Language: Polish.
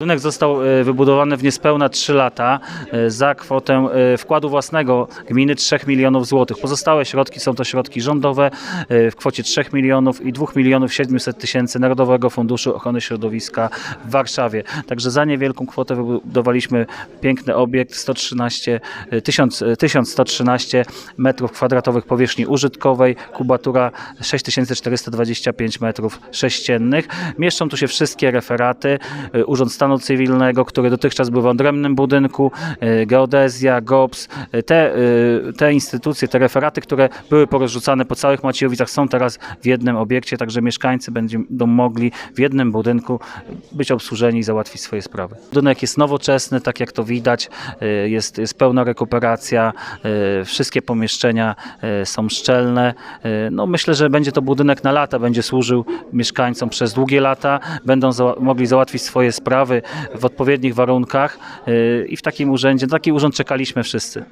Budynek został e, wybudowany w niespełna 3 lata e, za kwotę e, wkładu własnego gminy 3 milionów złotych. Pozostałe środki są to środki rządowe w kwocie 3 milionów i 2 milionów 700 tysięcy Narodowego Funduszu Ochrony Środowiska w Warszawie. Także za niewielką kwotę wybudowaliśmy piękny obiekt 113, e, 1000, e, 1113 metrów kwadratowych powierzchni użytkowej, kubatura 6425 metrów sześciennych. Mieszczą tu się wszystkie referaty, Urząd Stanu Cywilnego, który dotychczas był w odrębnym budynku, e, geodezja, GOPS, e, te, e, te instytucje, te referaty, które były porozrzucane po całych Maciejowicach są teraz w jednym obiekcie, także mieszkańcy będą mogli w jednym budynku być obsłużeni i załatwić swoje sprawy. Budynek jest nowoczesny, tak jak to widać, jest, jest pełna rekuperacja, wszystkie pomieszczenia są szczelne. No myślę, że będzie to budynek na lata, będzie służył mieszkańcom przez długie lata, będą za- mogli załatwić swoje sprawy w odpowiednich warunkach e, i w takim urzędzie, na taki urząd czekaliśmy wszyscy.